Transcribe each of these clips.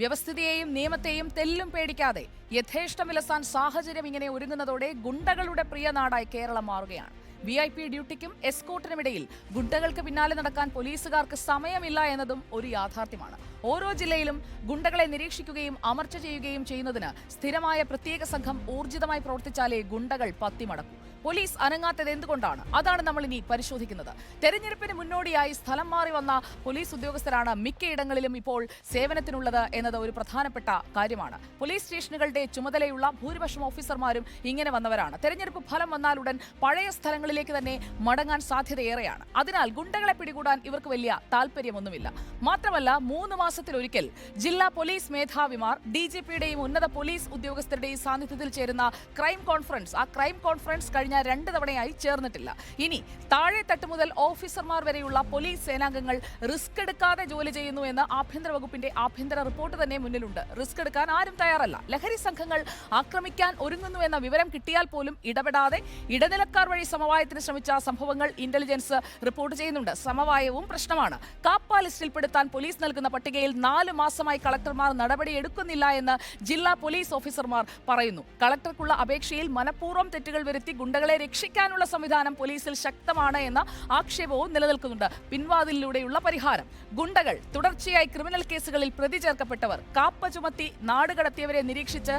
വ്യവസ്ഥിതിയെയും നിയമത്തെയും തെല്ലും പേടിക്കാതെ യഥേഷ്ടം വിലസാൻ സാഹചര്യം ഇങ്ങനെ ഒരുങ്ങുന്നതോടെ ഗുണ്ടകളുടെ പ്രിയ നാടായി കേരളം മാറുകയാണ്. വി ഐ പി ഡ്യൂട്ടിക്കും എസ്കോട്ടിനുമിടയിൽ ഗുണ്ടകൾക്ക് പിന്നാലെ നടക്കാൻ പോലീസുകാർക്ക് സമയമില്ല എന്നതും ഒരു യാഥാർത്ഥ്യമാണ്. ഓരോ ജില്ലയിലും ഗുണ്ടകളെ നിരീക്ഷിക്കുകയും അമർച്ച ചെയ്യുകയും ചെയ്യുന്നതിന് സ്ഥിരമായ പ്രത്യേക സംഘം ഊർജിതമായി പ്രവർത്തിച്ചാലേ ഗുണ്ടകൾ പത്തിമടക്കൂ. പോലീസ് അനങ്ങാത്തത് എന്തുകൊണ്ടാണ്? അതാണ് നമ്മൾ ഇനി പരിശോധിക്കുന്നത്. തെരഞ്ഞെടുപ്പിന് മുന്നോടിയായി സ്ഥലം മാറി വന്ന പോലീസ് ഉദ്യോഗസ്ഥരാണ് മിക്കയിടങ്ങളിലും ഇപ്പോൾ സേവനത്തിനുള്ളത് എന്നത് ഒരു പ്രധാനപ്പെട്ട കാര്യമാണ്. പോലീസ് സ്റ്റേഷനുകളുടെ ചുമതലയുള്ള ഭൂരിപക്ഷം ഓഫീസർമാരും ഇങ്ങനെ വന്നവരാണ്. തെരഞ്ഞെടുപ്പ് ഫലം വന്നാലുടൻ പഴയ സ്ഥലങ്ങളിലേക്ക് തന്നെ മടങ്ങാൻ സാധ്യതയേറെയാണ്. അതിനാൽ ഗുണ്ടകളെ പിടികൂടാൻ ഇവർക്ക് വലിയ താല്പര്യമൊന്നുമില്ല മാത്രമല്ല മൂന്ന് മാസത്തിലൊരിക്കൽ ജില്ലാ പോലീസ് മേധാവിമാർ ഡി ജി പിയുടെയും ഉന്നത പോലീസ് ഉദ്യോഗസ്ഥരുടെയും സാന്നിധ്യത്തിൽ ചേരുന്ന ക്രൈം കോൺഫറൻസ്. ആ ക്രൈം കോൺഫറൻസ് കഴിഞ്ഞ രണ്ട് തവണയായി ചേർന്നിട്ടില്ല. ഇനി താഴെ തട്ട് മുതൽ ഓഫീസർമാർ വരെയുള്ള പോലീസ് സേനാംഗങ്ങൾ റിസ്ക് എടുക്കാതെ ജോലി ചെയ്യുന്നു എന്ന് ആഭ്യന്തര വകുപ്പിന്റെ ആഭ്യന്തര റിപ്പോർട്ട് തന്നെ മുന്നിലുണ്ട്. റിസ്ക് എടുക്കാൻ ആരും തയ്യാറല്ല. ലഹരി സംഘങ്ങൾ ആക്രമിക്കാൻ ഒരുങ്ങുന്നു എന്ന വിവരം കിട്ടിയാൽ പോലും ഇടപെടാതെ ഇടനിലക്കാർ വഴി സമവായത്തിന് ശ്രമിച്ച സംഭവങ്ങൾ ഇന്റലിജൻസ് റിപ്പോർട്ട് ചെയ്യുന്നുണ്ട്. സമവായവും പ്രശ്നമാണ്. കാപ്പ ലിസ്റ്റിൽപ്പെടുത്താൻ പോലീസ് നൽകുന്ന പട്ടികയിൽ നാല് മാസമായി കളക്ടർമാർ നടപടി എടുക്കുന്നില്ല എന്ന് ജില്ലാ പോലീസ് ഓഫീസർമാർ പറയുന്നു. കളക്ടർക്കുള്ള അപേക്ഷയിൽ മനഃപൂർവം തെറ്റുകൾ വരുത്തി ഗുണ്ടകളെ രക്ഷിക്കാനുള്ള സംവിധാനം പോലീസിൽ ശക്തമാണ് എന്ന ആക്ഷേപവും നിലനിൽക്കുന്നുണ്ട്. പിൻവാതിലൂടെയുള്ള പരിഹാരം. ഗുണ്ടകൾ തുടർച്ചയായി ക്രിമിനൽ കേസുകളിൽ പ്രതി ചേർക്കപ്പെട്ടവർ കാപ്പ ചുമത്തി നാടുകടത്തിയവരെ നിരീക്ഷിച്ച്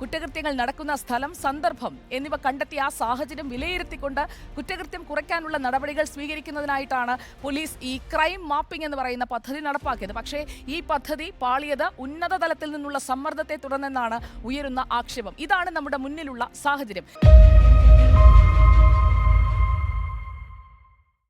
കുറ്റകൃത്യങ്ങൾ നടക്കുന്ന സ്ഥലം സന്ദർഭം എന്നിവ കണ്ടെത്തി ആ സാഹചര്യം വിലയിരുത്തിക്കൊണ്ട് കുറ്റകൃത്യം കുറയ്ക്കാനുള്ള നടപടികൾ സ്വീകരിക്കുന്നതിനായിട്ടാണ് പോലീസ് ഈ ക്രൈം മാപ്പിംഗ് എന്ന് പറയുന്ന പദ്ധതി നടപ്പാക്കിയത്. പക്ഷേ ഈ പദ്ധതി പാളിയത് ഉന്നത തലത്തിൽ നിന്നുള്ള സമ്മർദ്ദത്തെ തുടർന്നെന്നാണ് ഉയരുന്ന ആക്ഷേപം. ഇതാണ് നമ്മുടെ മുന്നിലുള്ള സാഹചര്യം.